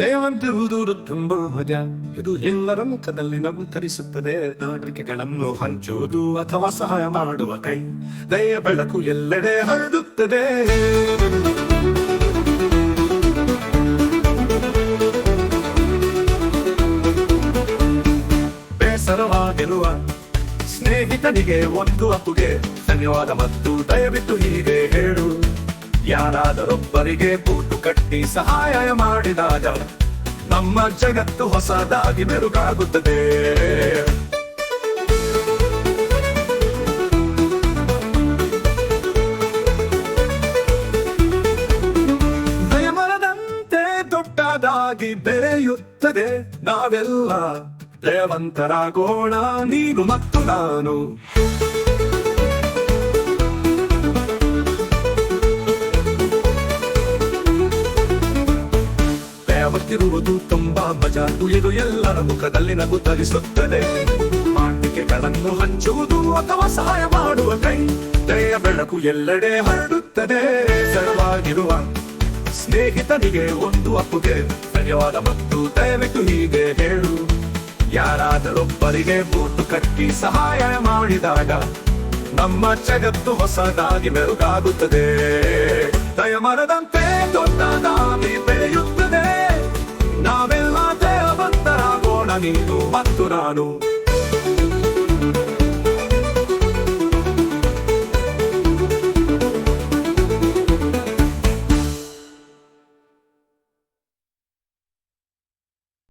ಮಾಡುವುದು ತುಂಬ ಭಜ ಇದು ಎಲ್ಲರ ಮುಖದಲ್ಲಿ ನಗು ತರಿಸುತ್ತದೆ ನಾಟಿಕೆಗಳನ್ನು ಹಂಚುವುದು ಅಥವಾ ಸಹಾಯ ಮಾಡುವ ಕೈ. ದಯ ಬೆಳಕು ಎಲ್ಲೆಡೆ ಹರಡುತ್ತದೆ. ಬೇಸರವಾಗಿರುವ ಸ್ನೇಹಿತನಿಗೆ ಒಂದು ಅಪ್ಪುಗೆ. ಧನ್ಯವಾದ ಮತ್ತು ದಯವಿಟ್ಟು ಹೀಗೆ ಹೇಳು. ಯಾರಾದರೊಬ್ಬರಿಗೆ ಬೂಟು ಕಟ್ಟಿ ಸಹಾಯ ಮಾಡಿದಾಗ ನಮ್ಮ ಜಗತ್ತು ಹೊಸದಾಗಿ ಮೆರುಗಾಗುತ್ತದೆ. ದೊಡ್ಡದಾಗಿ ಬೆಳೆಯುತ್ತದೆ ನಾವೆಲ್ಲ. ದಯವಂತರಾಗೋಣ ನೀನು ಮತ್ತು ನಾನು. ದಯಮತ್ತಿರುವುದು ತುಂಬಾ ಮಜಾ. ಇದು ಎಲ್ಲರ ಮುಖದಲ್ಲಿ ನಗು ತರಿಸುತ್ತದೆ. ಮಾಡಿಕೆಗಳನ್ನು ಹಂಚುವುದು ಅಥವಾ ಸಹಾಯ ಮಾಡುವ ಕೈ. ದಯ ಬೆಳಕು ಎಲ್ಲೆಡೆ ಹರಡುತ್ತದೆ. ಸರವಾಗಿರುವ ಸ್ನೇಹಿತನಿಗೆ ಒಂದು ಅಪ್ಪುಗೆ ಧನ್ಯವಾದ ಮತ್ತು ದಯವಿಟ್ಟು ಹೀಗೆ ಹೇಳು. ಯಾರಾದರೊಬ್ಬರಿಗೆ ಬೂಟು ಕಟ್ಟಿ ಸಹಾಯ ಮಾಡಿದಾಗ ನಮ್ಮ ಜಗತ್ತು ಹೊಸದಾಗಿ ಮೆರುಗಾಗುತ್ತದೆ. ದಯಮರದಂತೆ ದೊಡ್ಡದಾಗಿ ಬೆಳೆಯುತ್ತದೆ ನಾವೆಲ್ಲ